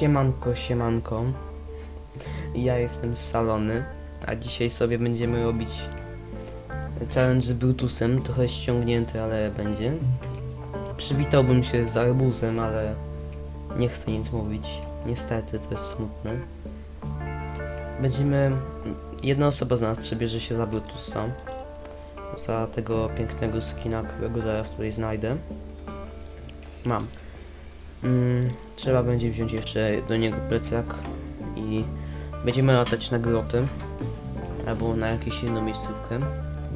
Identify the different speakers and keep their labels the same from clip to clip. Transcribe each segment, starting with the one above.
Speaker 1: Siemanko, siemanko. Ja jestem Salony, a dzisiaj sobie będziemy robić challenge z Brutusem, trochę ściągnięty, ale będzie. Przywitałbym się z Arbuzem, ale nie chcę nic mówić. Niestety, to jest smutne. Będziemy... Jedna osoba z nas przebierze się za Brutusa. Za tego pięknego skina, którego zaraz tutaj znajdę. Mam. Mm, trzeba będzie wziąć jeszcze do niego plecak i będziemy latać na groty albo na jakąś inną miejscówkę,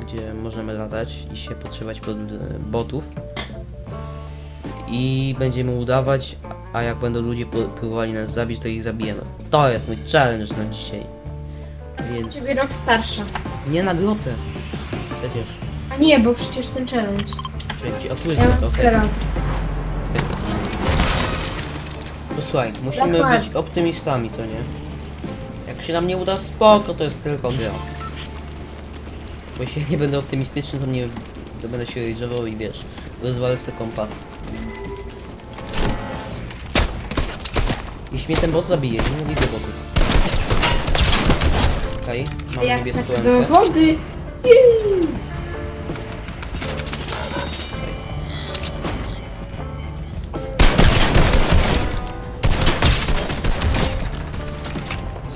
Speaker 1: gdzie możemy latać i się podszywać pod e, botów i będziemy udawać, a jak będą ludzie próbowali nas zabić, to ich zabijemy. To jest mój challenge na dzisiaj. Więc
Speaker 2: Ciebie rok starsza.
Speaker 1: nie na grotę. Przecież.
Speaker 2: A nie, bo przecież ten challenge.
Speaker 1: Czyli a tu jest
Speaker 2: Ja
Speaker 1: grota,
Speaker 2: mam sklerazę.
Speaker 1: Posłuchaj, musimy
Speaker 2: Dokładnie.
Speaker 1: być optymistami, to nie? Jak się nam nie uda, spoko, to jest tylko gra. Bo jeśli nie będę optymistyczny, to mnie to będę się rage'ował i wiesz, rozwalę sobie kompa. Jeśli mnie ten bot zabije, nie lubię botów. Okej, mamy
Speaker 2: Ja
Speaker 1: niebieską
Speaker 2: skaczę do
Speaker 1: rękę.
Speaker 2: wody. Jej!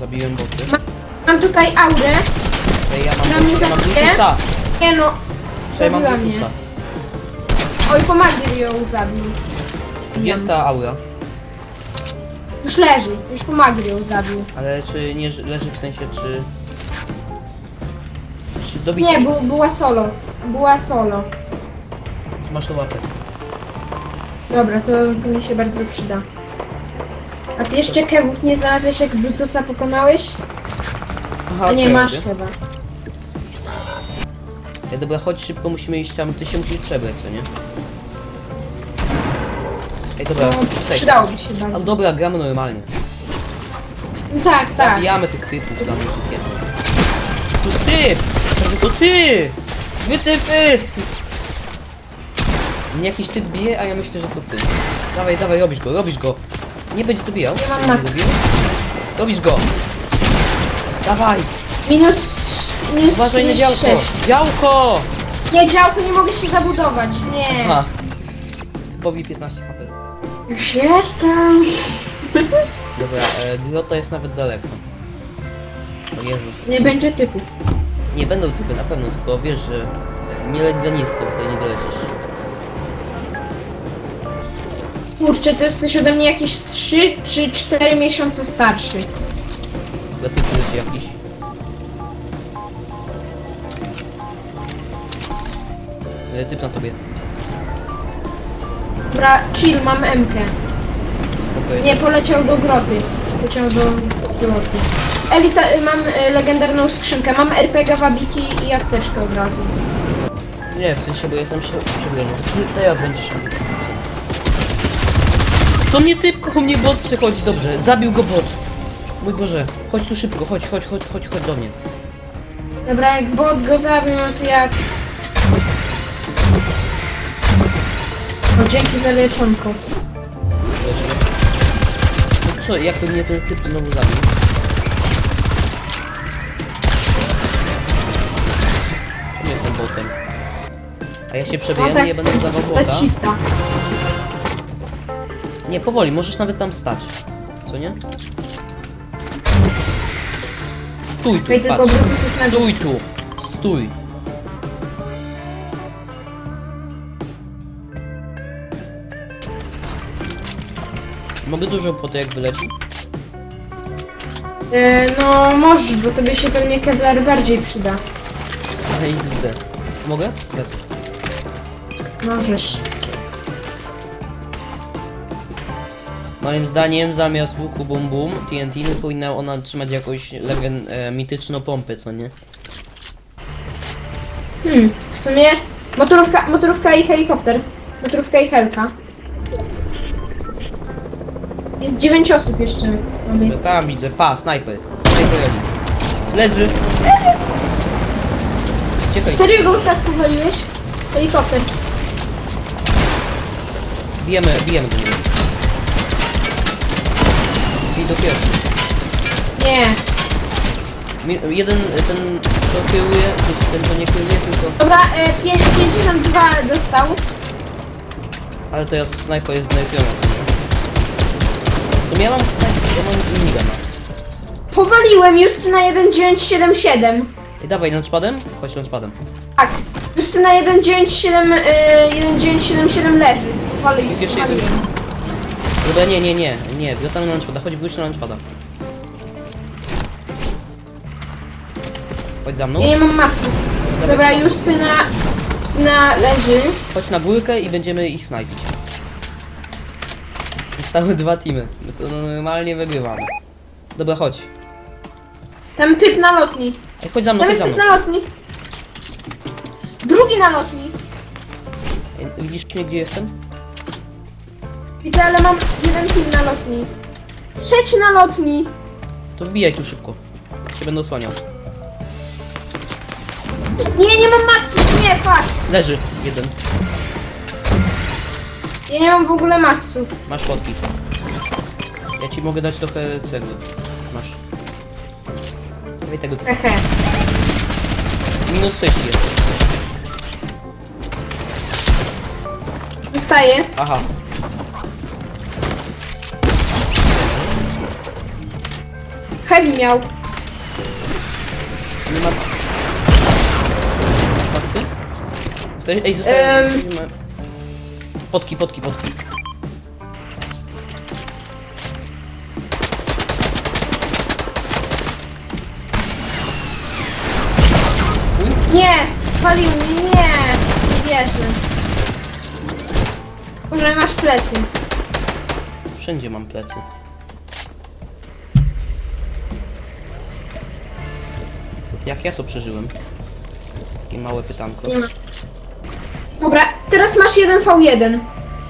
Speaker 1: Zabiłem boty.
Speaker 2: Mam tutaj aurę.
Speaker 1: Ej, ja
Speaker 2: Na
Speaker 1: mam,
Speaker 2: mnie
Speaker 1: ja mam
Speaker 2: zabije?
Speaker 1: Brutusa!
Speaker 2: Nie no,
Speaker 1: Ej, mam
Speaker 2: zabiła mnie. Oj, pomagier ją zabił.
Speaker 1: Gdzie jest ta aura?
Speaker 2: Już leży, już pomagier ją zabił.
Speaker 1: Ale czy nie leży w sensie, czy... Czy dobić?
Speaker 2: Nie, bu, była solo. Była solo.
Speaker 1: Masz to łapać.
Speaker 2: Dobra, to, to mi się bardzo przyda. A ty jeszcze kewów nie znalazłeś, jak Brutusa pokonałeś?
Speaker 1: Aha,
Speaker 2: A nie
Speaker 1: okej,
Speaker 2: masz
Speaker 1: robię.
Speaker 2: chyba.
Speaker 1: Ej, dobra, chodź szybko, musimy iść tam, ty się musisz przebrać, co nie? Ej, dobra,
Speaker 2: No, przydałoby się
Speaker 1: A
Speaker 2: bardzo.
Speaker 1: dobra, gramy normalnie.
Speaker 2: No tak, tak.
Speaker 1: Zabijamy tych typów dla mnie To jest typ! To ty! Wy typy! Mnie jakiś typ bije, a ja myślę, że to ty. Dawaj, dawaj, robisz go, robisz go. Nie będzie to bijał.
Speaker 2: Nie mam max.
Speaker 1: Robisz go. Dawaj,
Speaker 2: Minus... Minus
Speaker 1: uważaj na działko.
Speaker 2: 36.
Speaker 1: Działko!
Speaker 2: Nie, działko nie mogę się zabudować, nie.
Speaker 1: Aha. Typowi 15 HP zostało.
Speaker 2: Już jestem.
Speaker 1: Dobra, e, grota jest nawet daleko. O Jezu.
Speaker 2: Nie będzie typów.
Speaker 1: Nie będą typy na pewno, tylko wiesz, że e, nie leć za nisko, wtedy nie dolecisz.
Speaker 2: Kurczę, to jesteś ode mnie jakieś 3 czy 4 miesiące starszy.
Speaker 1: Dla typy leci jakiś. E, Typ na tobie.
Speaker 2: Dobra, chill, mam MK.
Speaker 1: Spokojnie.
Speaker 2: Nie, poleciał do groty. Poleciał do groty. Elita, y, mam y, legendarną skrzynkę. Mam RPG, wabiki i apteczkę od razu.
Speaker 1: Nie, w sensie, bo jestem prze- przebrany. Ty teraz będziesz mówił. To mnie typ koło mnie bot przechodzi, dobrze. Zabił go bot. Mój Boże, chodź tu szybko, chodź, chodź, chodź, chodź, chodź do mnie.
Speaker 2: Dobra, jak bot go zabił, no to ja... O, dzięki za leczonko.
Speaker 1: No co, jakby mnie ten typ znowu zabił? Nie jestem botem. A ja się przebiję,
Speaker 2: No tak,
Speaker 1: nie będę dawał bota.
Speaker 2: bez shifta.
Speaker 1: Nie, powoli, możesz nawet tam stać. Co nie? Stój tu,
Speaker 2: tylko
Speaker 1: patrz.
Speaker 2: Brutus jest na
Speaker 1: Stój tu, stój. Mogę dużo po to jak wyleci?
Speaker 2: E, no, możesz, bo tobie się pewnie Kevlar bardziej przyda.
Speaker 1: Ale XD. Mogę? Bez.
Speaker 2: Możesz.
Speaker 1: Moim zdaniem zamiast łuku bum bum TNT no powinna ona trzymać jakąś legen, e, mityczną pompę, co nie?
Speaker 2: Hmm, w sumie motorówka, motorówka i helikopter. Motorówka i helka. Jest 9 osób jeszcze. Mamy.
Speaker 1: No Tam widzę, pa, snajper. Snajper Leży. Ciekaj,
Speaker 2: Serio go tak powaliłeś? Helikopter.
Speaker 1: bijemy, bijemy do pierwszy.
Speaker 2: Nie.
Speaker 1: Mi- Jeden, ten co kieruje, ten co nie kieruje, tylko...
Speaker 2: Dobra, e, pię- 52 dostał.
Speaker 1: Ale teraz snajper jest znajpiony. Co ja mam snajper, ja mam minigana.
Speaker 2: Powaliłem Justyna 1977.
Speaker 1: I dawaj launchpadem? Chodź launchpadem.
Speaker 2: Tak. Justyna 1977, e, 1977 leży. Wali,
Speaker 1: Jest jeszcze jeden. Dobra, nie, nie, nie, nie, wracamy na launchpada, chodź wróć na launchpada. Chodź za mną,
Speaker 2: Ja nie mam macu. Dobra, Justyna, Justyna leży.
Speaker 1: chodź na górkę i będziemy ich snajpić. Zostały dwa teamy, my to normalnie wygrywamy. Dobra, chodź.
Speaker 2: Tam typ na lotni.
Speaker 1: Ej, chodź za mną,
Speaker 2: Tam
Speaker 1: chodź
Speaker 2: jest
Speaker 1: za
Speaker 2: typ
Speaker 1: mną.
Speaker 2: na lotni. Drugi na lotni.
Speaker 1: Ej, Widzisz mnie, gdzie jestem?
Speaker 2: Widzę, ale mam jeden team na lotni. Trzeci na lotni.
Speaker 1: To wbijaj tu szybko. Cię będę osłaniał.
Speaker 2: Nie, nie mam matsów, nie, fakt.
Speaker 1: Leży, jeden.
Speaker 2: Ja nie mam w ogóle matsów.
Speaker 1: Masz fotki. Ja ci mogę dać trochę cegły. Masz. Dawaj tego.
Speaker 2: Hehe.
Speaker 1: Minus 6 jest.
Speaker 2: Dostaję.
Speaker 1: Aha.
Speaker 2: Heavy miał.
Speaker 1: Nie ma... Patrzcie. Ej, zostaje...
Speaker 2: Em.
Speaker 1: jesteśmy- Potki, potki, potki.
Speaker 2: Nie, palił mnie, nie. Nie wierzę. Może masz plecy.
Speaker 1: Wszędzie mam plecy. Jak ja to przeżyłem? Takie małe pytanko.
Speaker 2: Nie ma. Dobra, teraz masz 1v1.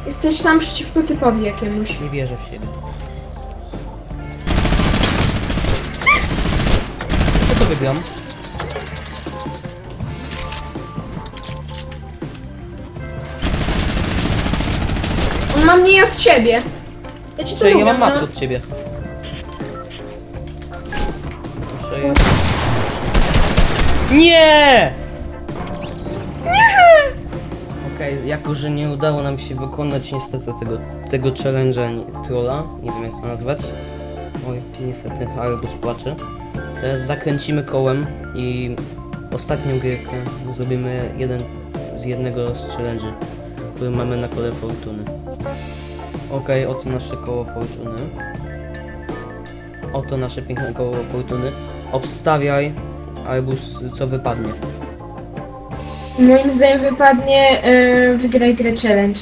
Speaker 2: Jesteś sam przeciwko typowi jakiemuś.
Speaker 1: Nie wierzę w siebie. Co to wygram?
Speaker 2: On ma mniej od ciebie. Ja ci to mówię,
Speaker 1: ja mam
Speaker 2: no.
Speaker 1: mac od ciebie. Proszę je... Nie! Nie! Okej, jako że nie udało nam się wykonać niestety tego, tego challenge'a trolla, nie wiem jak to nazwać. Oj, niestety Arbus płacze. Teraz zakręcimy kołem i ostatnią gierkę zrobimy jeden z jednego z challenge'y, który mamy na kole fortuny. Okej, oto nasze koło fortuny. Oto nasze piękne koło fortuny. Obstawiaj, Arbus, co wypadnie.
Speaker 2: Moim zdaniem wypadnie yy, wygraj grę challenge.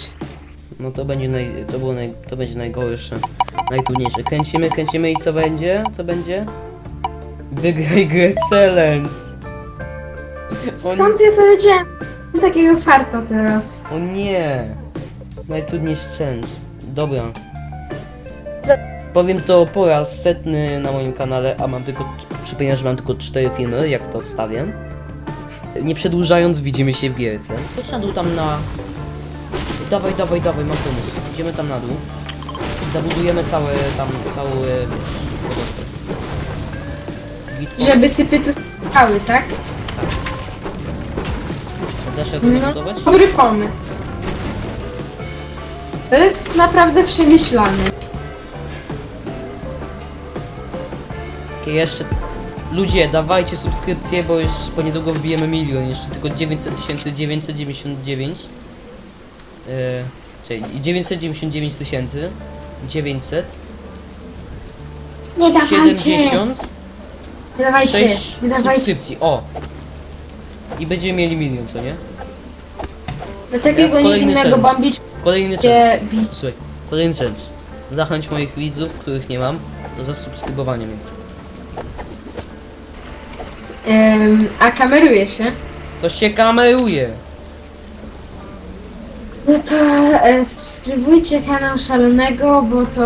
Speaker 1: No to będzie naj, to było naj, to będzie najgorsze, najtrudniejsze. Kręcimy, kręcimy i co będzie? Co będzie? Wygraj grę challenge.
Speaker 2: Skąd ja to wiedziałem? Mam takiego farta teraz.
Speaker 1: O nie. Najtrudniejszy challenge. Dobra.
Speaker 2: Co?
Speaker 1: Powiem to po raz setny na moim kanale, a mam tylko, przypominam, że mam tylko cztery filmy, jak to wstawię. Nie przedłużając, widzimy się w gierce. Chodź na dół tam na... Dawaj, dawaj, dawaj, mam pomysł. Idziemy tam na dół. Zabudujemy całe tam, cały, wiesz,
Speaker 2: Żeby typy tu stały, tak?
Speaker 1: Dasz jak to
Speaker 2: No,
Speaker 1: zabudować?
Speaker 2: dobry pomysł. To jest naprawdę przemyślane.
Speaker 1: Jeszcze... Ludzie, dawajcie subskrypcję, bo już po niedługo wbijemy milion, jeszcze tylko 900 999 yy, czyli 999 tysięcy 900
Speaker 2: Nie dawajcie!
Speaker 1: 70
Speaker 2: Nie dawajcie!
Speaker 1: 6
Speaker 2: Nie dawajcie!
Speaker 1: subskrypcji, o! I będziemy mieli milion, co nie?
Speaker 2: Do takiego
Speaker 1: Teraz kolejny
Speaker 2: niewinnego
Speaker 1: challenge. Kolejny challenge,
Speaker 2: bi...
Speaker 1: słuchaj, kolejny challenge Zachęć moich widzów, których nie mam, do zasubskrybowania mnie
Speaker 2: Ym, a kameruje się.
Speaker 1: To się kameruje!
Speaker 2: No to e, subskrybujcie kanał Szalonego, bo to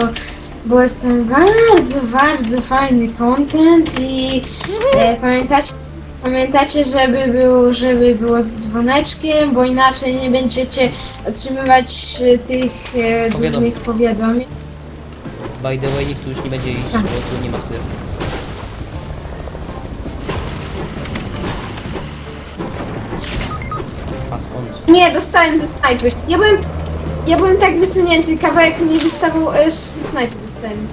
Speaker 2: bo jest tam bardzo, bardzo fajny content i e, pamiętacie, pamiętacie, żeby było, żeby było z dzwoneczkiem, bo inaczej nie będziecie otrzymywać e, tych e,
Speaker 1: Powiadomień.
Speaker 2: głównych powiadomień.
Speaker 1: By the way, nikt tu już nie będzie iść, bo tu nie ma sklepu.
Speaker 2: Nie, dostałem ze snajpy. Ja byłem, ja byłem tak wysunięty, kawałek mnie wystawał, aż ze snajpy dostałem.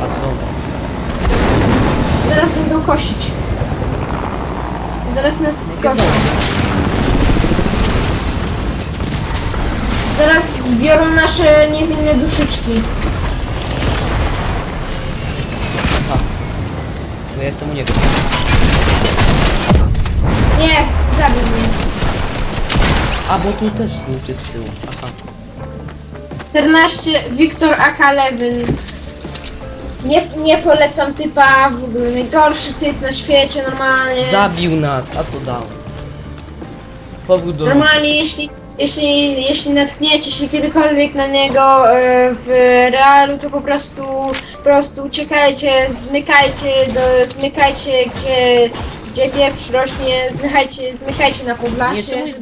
Speaker 1: A?
Speaker 2: Zaraz będą kosić. Zaraz nas skoszą. Zaraz zbiorą nasze niewinne duszyczki.
Speaker 1: Bo ja jestem u niego.
Speaker 2: Nie, zabił mnie.
Speaker 1: A, bo tu też z tyłu. Aha.
Speaker 2: 14, Wiktor AK-11. Nie, nie polecam typa, w ogóle najgorszy typ na świecie, normalnie.
Speaker 1: Zabił nas, a co dał? Powrót do...
Speaker 2: Normalnie, jeśli, jeśli, jeśli natkniecie się kiedykolwiek na niego e, w realu, to po prostu, po prostu uciekajcie, zmykajcie, do, zmykajcie gdzie, gdzie wieprz rośnie, zmykajcie, zmykajcie na
Speaker 1: Nie,
Speaker 2: podlasie.
Speaker 1: czemu jest?